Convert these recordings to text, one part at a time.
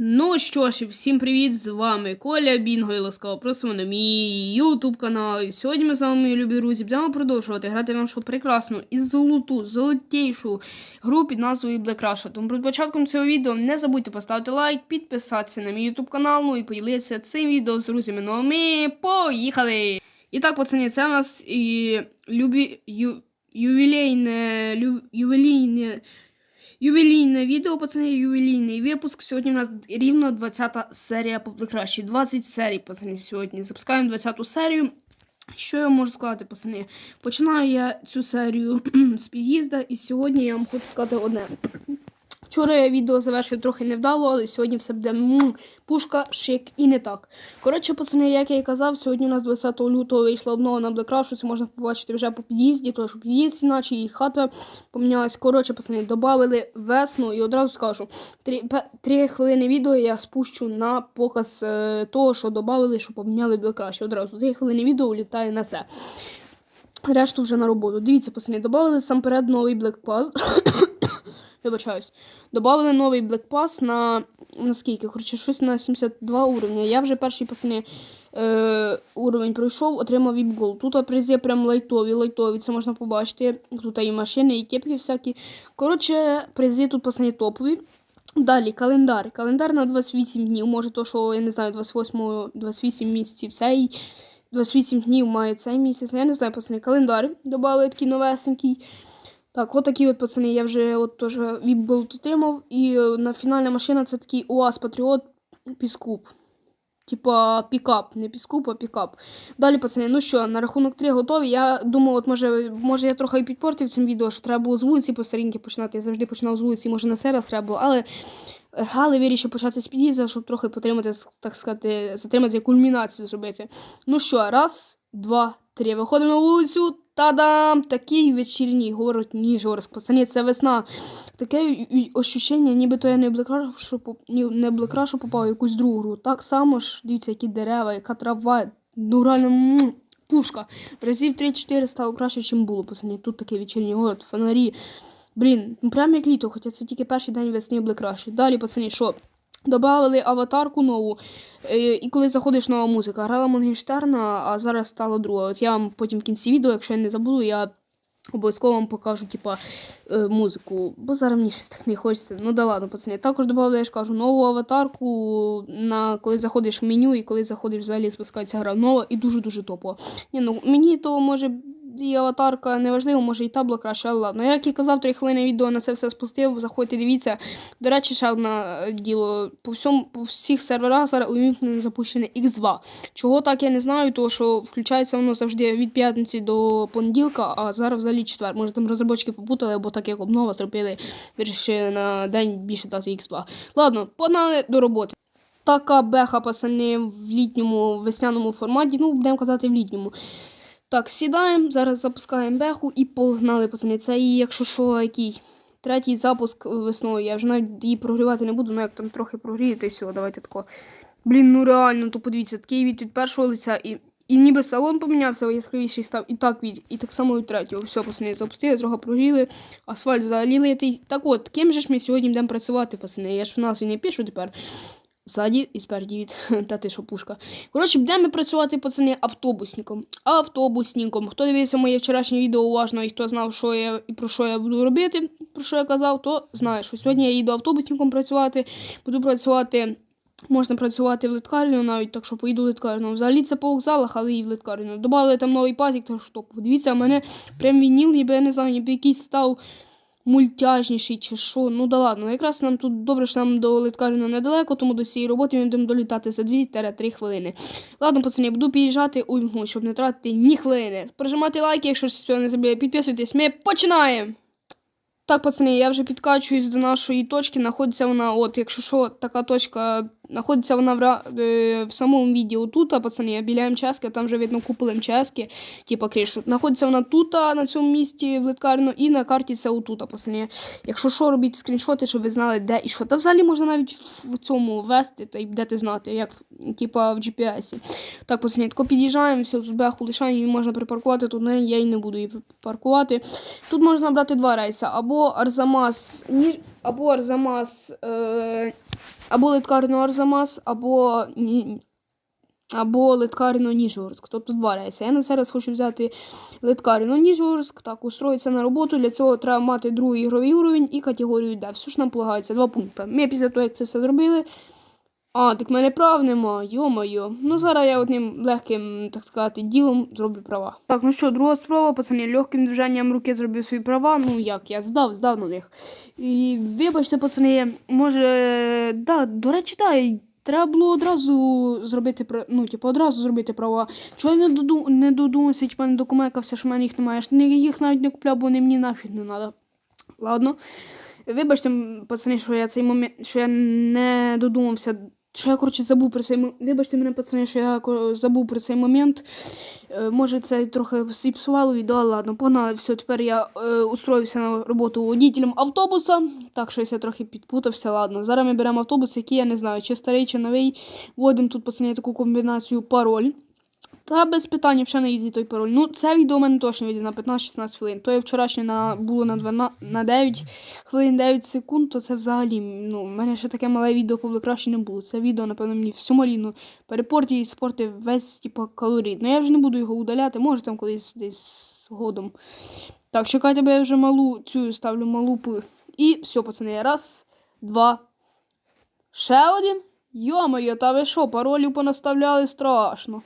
Ну що ж, всім привіт! З вами Коля Бінго і ласкаво просимо на мій ютуб канал. І сьогодні ми з вами, мої любі друзі, будемо продовжувати грати в нашу прекрасну і золоту, золотейшу гру під назвою Black Russia. Тому перед початком цього відео не забудьте поставити лайк, підписатися на мій ютуб канал, ну і поділитися цим відео з друзями. Ну а ми поїхали! І так, пацані, це у нас і любі ю, ювілейне, лю, ювілейне Ювілійне відео, пацани, ювілійний випуск. Сьогодні у нас рівно 20 серія Блекращі. 20 серій, пацани, сьогодні. Запускаємо 20 серію. Що я можу сказати, пацани? Починаю я цю серію з під'їзда, і сьогодні я вам хочу сказати одне. Вчора я відео завершив трохи невдало, але сьогодні все буде пушка, шик і не так. Коротше, пацани, як я і казав, сьогодні у нас 20 лютого вийшла обнова на Rush, це можна побачити вже по під'їзді, тому що під'їзд іначе і хата помінялась. Коротше, пацани, додали весну і одразу скажу, три, пе- три хвилини відео я спущу на показ е, того, що додали, що поміняли Rush. Одразу три хвилини відео улітає на це. Решту вже на роботу. Дивіться, пацани, додали сам перед новий Black Pass. Вибачаюсь. Добавили новий Black Pass на, на скільки? Коротше, щось на 72 уровня. Я вже перший пацани е, уровень пройшов, отримав віп-гол. Тут призи прям лайтові, лайтові, це можна побачити. Тут і машини, і кепки всякі. Коротше, призи тут пацани топові. Далі календар. Календар на 28 днів. Може, то, що я не знаю, 28, 28 місяців цей. 28 днів має цей місяць. Я не знаю, пацани, календар додали такий новесенький. Так, от такі от пацани, я вже от теж віп-болт отримав. І е, на фінальна машина це такий УАЗ Патріот Піскуп. Типа пікап, не піскуп, а пікап. Далі, пацани, ну що, на рахунок 3 готові. Я думаю, от може, може я трохи і підпортив цим відео, що треба було з вулиці по старінки починати. Я завжди починав з вулиці, може на цей раз треба було, але. Але вирішив почати з під'їзду, щоб трохи потримати, так сказати, затримати кульмінацію зробити. Ну що, раз, два, три. Виходимо на вулицю. Та-дам! Такий вечірній город Ніжорськ. Пацани, це весна. Таке ощущення, нібито я не Блекрашу, не Блекрашу попав, в якусь другу гру. Так само ж, дивіться, які дерева, яка трава. Ну реально пушка. Разів 3-4 стало краще, ніж було, пацани. Тут такий вечірній город, фонарі. Блін, прям як літо, хоча це тільки перший день весни Блекраші. Далі, пацани, що? Добавили аватарку нову. Е, і коли заходиш нова музика, грала Моргенштерна, а зараз стала друга. От я вам потім в кінці відео, якщо я не забуду, я обов'язково вам покажу, типа, е, музику. Бо зараз мені щось так не хочеться. Ну да ладно, пацани. Також додали, я ж кажу, нову аватарку, на коли заходиш в меню і коли заходиш взагалі спускається гра нова і дуже-дуже топова. Ні, ну мені то може. І аватарка неважливо, може і табло краще, але ладно. Як і казав, 3 хвилини відео на це все спустив. Заходьте, дивіться. До речі, ще одне е, діло. По всьому, по всіх серверах зараз увімкнене запущене X2. Чого так я не знаю, тому що включається воно завжди від п'ятниці до понеділка, а зараз взагалі четвер. Може там розробочки попутали, або так як обнова зробили, вирішили на день більше дати X2. Ладно, погнали до роботи. Така беха, пацани, в літньому весняному форматі. Ну, будемо казати, в літньому. Так, сідаємо, зараз запускаємо беху і погнали, пацани. Це і якщо що, який третій запуск весною. Я вже навіть її прогрівати не буду, ну як там трохи прогрію, то й давайте тако. Блін, ну реально, то подивіться, такий від від першого лиця і. І ніби салон помінявся, яскравіший став, і так від, і так само від третього. Все, пацани, запустили, трохи прогріли, асфальт взагалі летить. Так от, ким же ж ми сьогодні будемо працювати, пацани? Я ж в назві не пишу тепер. Ззаді і спереді від та ти що пушка. Коротше, будемо працювати, пацани, автобусником. Автобусником. Хто дивився моє вчорашнє відео уважно і хто знав, що я і про що я буду робити, про що я казав, то знає, що сьогодні я їду автобусником працювати. Буду працювати. Можна працювати в литкарню навіть, так що поїду в литкарню. Взагалі це по вокзалах, але і в литкарню. Добавили там новий пазик, так що. Подивіться, а мене прям вініл, ніби я не знаю, ніби якийсь став мультяжніший чи що. Ну да ладно. Якраз нам тут добре, що нам до литкарні недалеко, тому до цієї роботи ми будемо долітати за 2-3 хвилини. Ладно, пацани, буду під'їжджати уйму, щоб не тратити ні хвилини. Прожимати лайки, якщо цього не забули, підписуйтесь. Ми починаємо! Так, пацани, я вже підкачуюсь до нашої точки. Знаходиться вона, от, якщо що, така точка, знаходиться вона в, е, в самому відео тут, пацани, біля МЧСки, там вже видно купили МЧСки, типа кришу. Знаходиться вона тут, на цьому місці в литкарну, і на карті це отут, пацани. Якщо що, робіть скріншоти, щоб ви знали, де і що. Та взагалі можна навіть в цьому вести, та й будете знати, як типа в GPS. Так, пацани, тако під'їжджаємо, все, тут беху лишаємо, її можна припаркувати, тут не, я й не буду її паркувати. Тут можна брати два рейси. Або Арзамас Ніж... або Арзамас, е, або Литкарно Арзамас, або, або Литкарно Ніжгородськ. Тобто два рейси. Я на зараз хочу взяти Литкарно Ніжгородськ, так, устроїтися на роботу. Для цього треба мати другий ігровий уровень і категорію D. Все ж нам полагається, два пункти. Ми після того, як це все зробили. А, так мене прав нема, йо-моє. Ну зараз я одним легким, так сказати, ділом зроблю права. Так, ну що, друга справа, пацани, легким движенням руки зробив свої права. Ну як, я здав, здав на них. І вибачте, пацани, може, да, до речі, да, треба було одразу зробити ну, типу, одразу зробити права. Чого я не, доду... не додумався, типу, не докумекався, що в мене їх немає. Я їх навіть не купляв, бо вони мені нафіг не треба. Ладно. Вибачте, пацани, що я цей момент, що я не додумався. Що я, коротше, забув про цей. Вибачте мене, пацани, що я забув про цей момент. Е, може, це трохи зіпсувало відео, але ладно, погнали. Все, тепер я е, устроївся на роботу водітелем автобуса. Так, що я трохи підпутався. Ладно. Зараз ми беремо автобус, який я не знаю, чи старий, чи новий. Вводимо тут, пацани, таку комбінацію пароль. Та без питань, взагалі на ізі той пароль. Ну, це відео у мене точно відео на 15-16 хвилин. То є вчорашнє на, було на, 12, на 9 хвилин 9 секунд, то це взагалі. Ну, в мене ще таке мале відео було краще не було. Це відео, напевно, мені всю маліну перепорті і спорти весь, типу, калорій. Ну я вже не буду його удаляти, може там колись десь згодом. Так, чекайте, бо я вже малу цю ставлю малу пи. І все, пацани, раз, два. Ще один. Йо-моє, та ви що, паролів понаставляли страшно.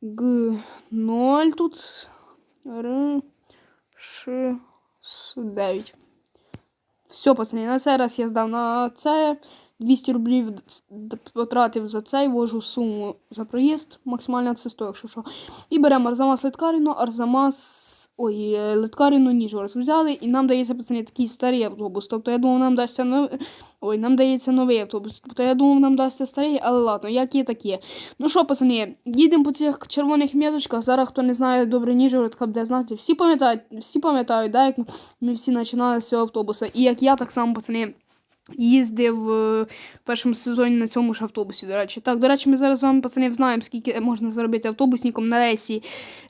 Г, 0 тут. Р, Ш, С, 9. Все, пацани, на цей раз я здав на це. 200 рублів потратив за це, ввожу суму за проїзд. максимальна це 100, якщо що. І беремо Арзамас Литкаріно, Арзамас. Ой, Литкарину Литкаріно Ніжгород взяли, і нам дається, пацани, такий старий автобус. Тобто я думав, нам дасться нов... Ой, нам дається новий автобус. Тобто я думав, нам дасться старий, але ладно, як є, так є. Ну що, пацани, їдемо по цих червоних м'язочках. Зараз хто не знає добре Ніжгород, де знати. Всі пам'ятають, всі пам'ятають, да, як ми всі починали з цього автобуса. І як я так само, пацани, їздив в першому сезоні на цьому ж автобусі, до речі. Так, до речі, ми зараз з вами, пацани, знаємо, скільки можна заробити автобусником на рейсі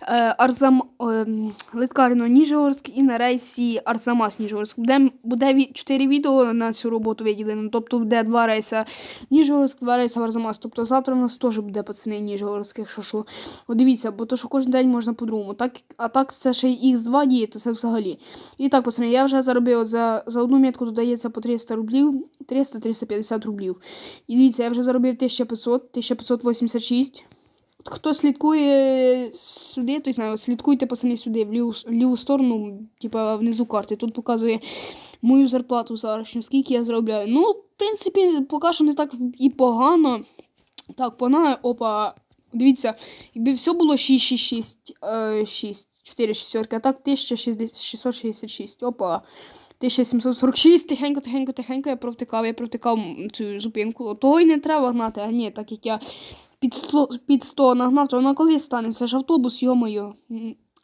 е, Арзам е, Литкаріно Ніжгородськ і на рейсі Арзамас Ніжгородськ. Буде, буде ві- 4 відео на цю роботу виділено. Тобто буде два рейси Ніжгородськ, два рейси Арзамас. Тобто завтра у нас теж буде пацани Ніжгородськ, якщо що. От дивіться, бо то, що кожен день можна по-другому. Так, а так це ще й Х2 діє, то це взагалі. І так, пацани, я вже заробив за, за одну метку додається по 300 рублів, 300-350 рублів. І дивіться, я вже заробив 1500, 1586. Хто слідкує сюди, то знаю, слідкуйте пацани сюди, в ліву, в ліву сторону, типа внизу карти. Тут показує мою зарплату зарашню, скільки я заробляю. Ну, в принципі, поки що не так і погано. Так, погнали, опа. Дивіться, якби все було 666, е, 6, 4 шістерки, а так 1666. Опа. 1746, тихенько, тихенько, тихенько, я провтикав, я провтикав цю зупинку. Того й не треба гнати, а ні, так як я під 100, під 100 нагнав, то вона коли стане? Це ж автобус, йо-моє.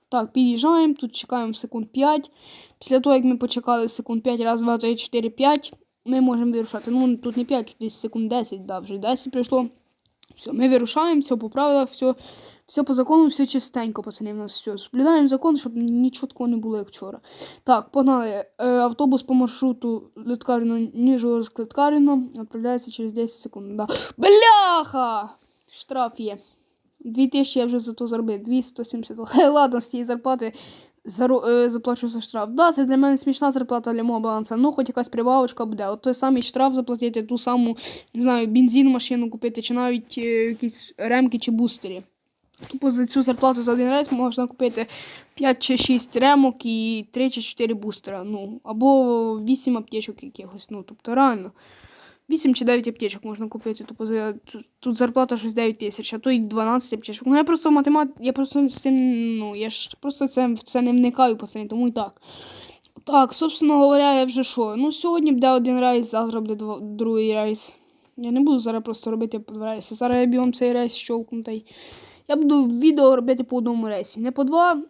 Так, під'їжджаємо, тут чекаємо секунд 5. Після того, як ми почекали секунд 5, раз, два, три, 4, 5, ми можемо вирушати. Ну, тут не 5, тут десь секунд 10, да, вже 10 прийшло. Все, ми вирушаємо, все по правилах, все, все по закону, все чистенько, пацани, в нас все. Соблюдаємо закон, щоб нічого такого не було, як вчора. Так, погнали. Е, автобус по маршруту Литкаріно, Ніжгородськ Литкаріно відправляється через 10 секунд. Да. Бляха! Штраф є. 2000 я вже за то заробив. 272. Хай ладно, з цієї зарплати заро- е, заплачу за штраф. Да, це для мене смішна зарплата для мого балансу. Ну, хоч якась прибавочка буде. От той самий штраф заплатити, ту саму, не знаю, бензин машину купити, чи навіть е, якісь ремки чи бустері. Тупо за цю зарплату за один рейс можна купити 5 чи 6 ремок і 3 чи 4 бустера. Ну, або 8 аптечок якихось. Ну, тобто реально. 8 чи 9 аптечок можна купити. Тобто за- тут- зарплата щось 9 тисяч, а то й 12 аптечок. Ну я просто математ, я просто ну, я ж просто це, в це не вникаю, пацани, тому і так. Так, собственно говоря, я вже що? Ну, сьогодні буде один рейс, завтра буде дво- другий рейс. Я не буду зараз просто робити по два рейси. Зараз я бігом цей рейс й. Я буду відео робити по одному рейсі. Не по два,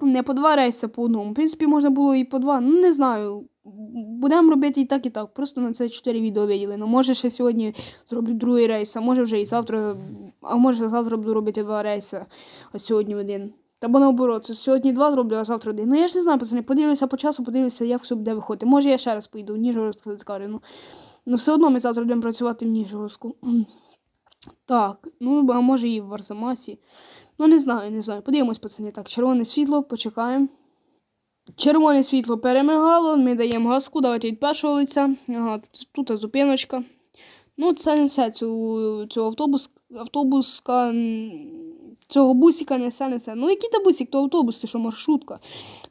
не по два рейси, по одному. В принципі, можна було і по два. Ну, не знаю. Будемо робити і так, і так. Просто на це 4 відео виділено. Може, ще сьогодні зроблю другий рейс, а може вже і завтра. А може завтра буду робити два рейси, а сьогодні один. Або наоборот, сьогодні два зроблю, а завтра один. Ну я ж не знаю, пацани, подивлюся по часу, подивлюся, як все буде виходити. Може я ще раз поїду в Ніжгородську літкарню. Ну все одно ми завтра будемо працювати в Ніжгородську. Так, ну а може і в Арзамасі. Ну не знаю, не знаю. Подивимось, пацани. Так, червоне світло, почекаємо. Червоне світло перемигало, ми даємо газку, давайте від першого лиця. Ага, тут, тут зупиночка. Ну, це несе цю, цю автобус, автобуска, цього бусика несе, несе. Ну, який то бусик, то автобус, це що маршрутка.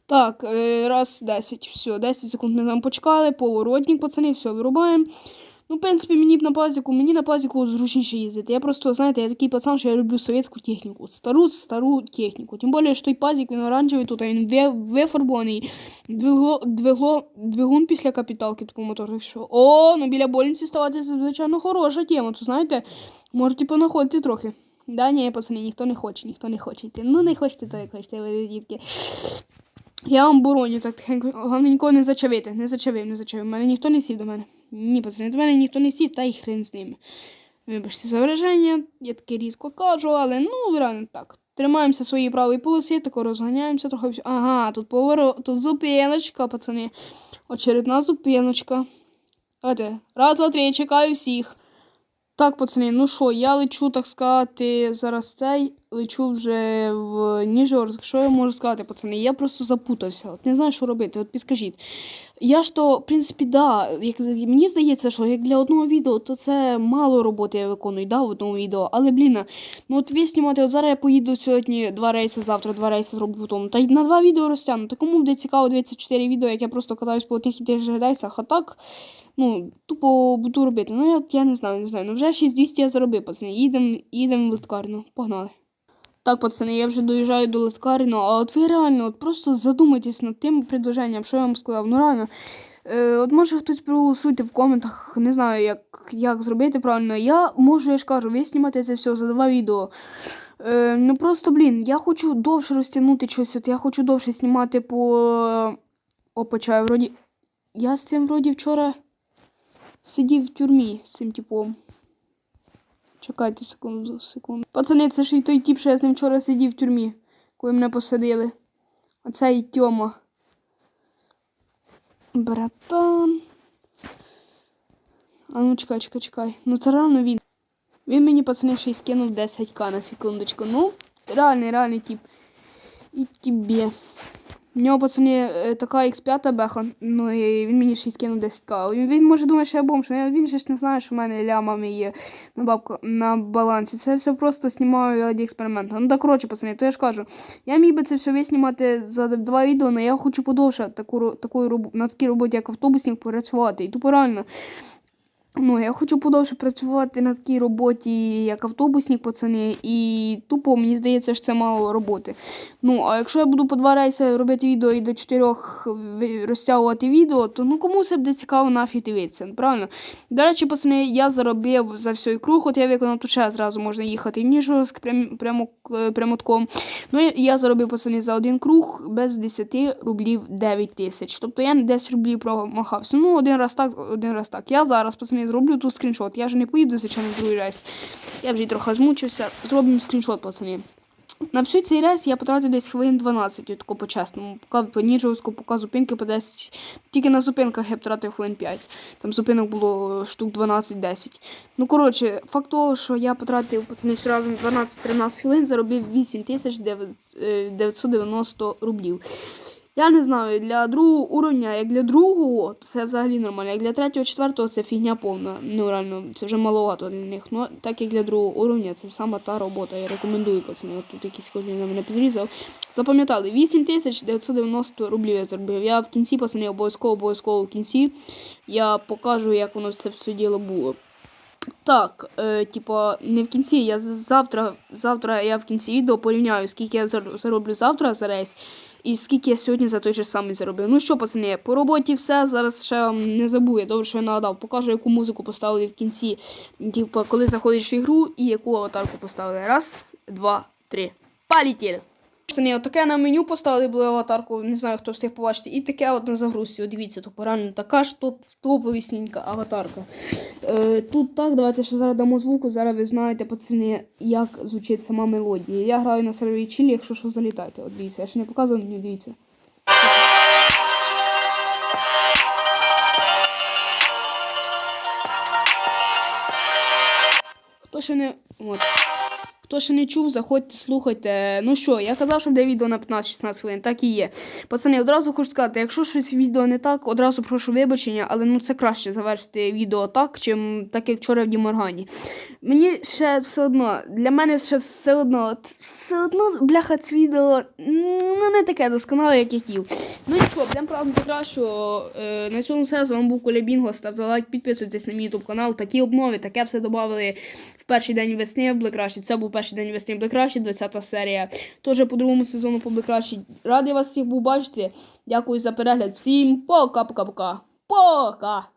Так, е, раз, 10, все, 10 секунд ми там почекали, поворотник, пацани, все, вирубаємо. Ну, в принципі, мені б на пазіку, мені на пазіку зручніше їздити. Я просто, знаєте, я такий пацан, що я люблю совєтську техніку. Стару, стару техніку. Тим більше, що той пазік, він оранжевий тут, а він вифарбований. Двигло, двигло, двигун після капіталки, типу мотор. Що. О, ну біля больниці ставати, це, звичайно, хороша тема. То знаєте, можете понаходити трохи. Да, ні, пацани, ніхто не хоче, ніхто не хоче йти. Ну, не хочете, то як хочете, ви дітки. Я вам бороню так тихенько. Головне нікого не зачавити. Не зачавив, не зачавив. Мене ніхто не сів до мене. Ні, пацани, до мене ніхто не сів, та й хрен з ними. Вибачте за враження, я таке рідко кажу, але ну реально так. Тримаємося своєї правої полоси, тако розганяємося трохи. Ага, тут поворот, тут зупиночка, пацани. Очередна зупиночка. Давайте. Раз, два, три, чекаю всіх. Так, пацани, ну що, я лечу, так сказати, зараз цей, лечу вже в Ніжорськ. Що я можу сказати, пацани? Я просто запутався. От не знаю, що робити. От підскажіть. Я ж то, в принципі, да, як, мені здається, що як для одного відео, то це мало роботи я виконую, да, в одному відео. Але, блін, ну от ви знімати, от зараз я поїду сьогодні два рейси, завтра два рейси зроблю потім. Та й на два відео розтягну. Та кому буде цікаво дивитися 4 відео, як я просто катаюсь по тих і тих же рейсах, а так. Ну, тупо буду робити. Ну, я, я не знаю, не знаю. Ну, вже 6200 я заробив, пацани. Їдемо їдем в литкарню. Погнали. Так, пацани, я вже доїжджаю до литкарні, а от ви реально от просто задумайтесь над тим предложенням, що я вам сказав. Ну реально. Е, от може хтось проголосуйте в коментах, не знаю, як, як зробити правильно. Я можу, я ж кажу, ви знімати це все за два відео. Е, ну просто, блін, я хочу довше розтягнути щось. От я хочу довше знімати по. Опа, чаю, вроді. Я з цим вроді вчора сидів в тюрмі з цим типом. Чекайте секунду, секунду. Пацани, це ж і той тип, що я з ним вчора сидів в тюрмі, коли мене посадили. Оцей Тьома. Братан. А ну чекай, чекай, чекай. Ну це реально він. Він мені, пацани, ще й скинув 10к на секундочку. Ну, реальний, реальний тип. І тебе. У нього, пацани, е, така X5 беха, ну і він мені ще й скинув 10к. Він, може думає, що я бомж, але він же ж не знає, що в мене лямами є на, бабку, на балансі. Це все просто знімаю раді експерименту. Ну так, коротше, пацани, то я ж кажу, я міг би це все виснімати за два відео, але я хочу подовше таку, роб- на такій роботі, як автобусник, працювати. І тупо реально. Ну, я хочу подовше працювати на такій роботі, як автобусник, пацани, і тупо мені здається, що це мало роботи. Ну, а якщо я буду по два рейси робити відео і до чотирьох розтягувати відео, то ну кому це буде цікаво нафіг дивитися, правильно? До речі, пацани, я заробив за всій круг, от я виконав тут ще зразу можна їхати в Ніжгородськ прям, прямо, е, прямотком. Ну, я заробив, пацани, за один круг без 10 рублів 9 тисяч. Тобто я 10 рублів промахався. Ну, один раз так, один раз так. Я зараз, пацани, зроблю тут скріншот. Я вже не поїду, звичайно, другий рейс. Я вже трохи змучився. Зробимо скріншот, пацани. На всю цей рейс я потратив десь хвилин 12, тако по-чесному. По Ніжовську, поки зупинки по 10. Тільки на зупинках я потратив хвилин 5. Там зупинок було штук 12-10. Ну, коротше, факт того, що я потратив пацани все разом 12-13 хвилин, заробив 8 990 рублів. Я не знаю, для другого уровня, як для другого, то це взагалі нормально. Як для третього, четвертого це фігня повна. Ну реально, це вже маловато для них. Ну, так як для другого уровня, це саме та робота. Я рекомендую пацани. От Тут якийсь хоч на мене підрізав. Запам'ятали, 8990 рублів я заробив. Я в кінці, пацани, обов'язково, обов'язково в кінці. Я покажу, як воно це все діло було. Так, е, типа, не в кінці, я завтра, завтра я в кінці відео порівняю, скільки я зар- зароблю завтра за рейс, і скільки я сьогодні за той же самий заробив. Ну що, пацани, по роботі все. Зараз ще не забув, я добре, що я нагадав. Покажу, яку музику поставили в кінці, типу, коли заходиш в ігру і яку аватарку поставили. Раз, два, три. Полетіли! Пацани, отаке на меню поставили були аватарку, не знаю, хто встиг побачити, і таке от на загрузці. От дивіться, то реально така ж топ, топовісненька аватарка. Е, тут так, давайте ще зараз дамо звуку, зараз ви знаєте, пацани, як звучить сама мелодія. Я граю на сервері Чилі, якщо що залітайте. От дивіться, я ще не показував, мені дивіться. Хто ще не. От. Хто ще не чув, заходьте, слухайте. Ну що, я казав, що буде відео на 15-16 хвилин, так і є. Пацани, одразу хочу сказати, якщо щось відео не так, одразу прошу вибачення, але ну це краще завершити відео так, чим так як вчора в Діморгані. Мені ще все одно, для мене ще все одно, все одно, бляха, це відео ну не таке досконале, як я хотів. Ну нічого, будемо правити кращого. Е, на цьому все. З вами був Коля Бінго. Ставте лайк, підписуйтесь на мій ютуб канал. Такі обнови, таке все додали в перший день весни в Блекраші. Це був перший день весни Блекраші, 20 серія. Тож по другому сезону по Блекраші. Радий вас всіх був бачити. Дякую за перегляд. Всім пока-пока-пока. Пока!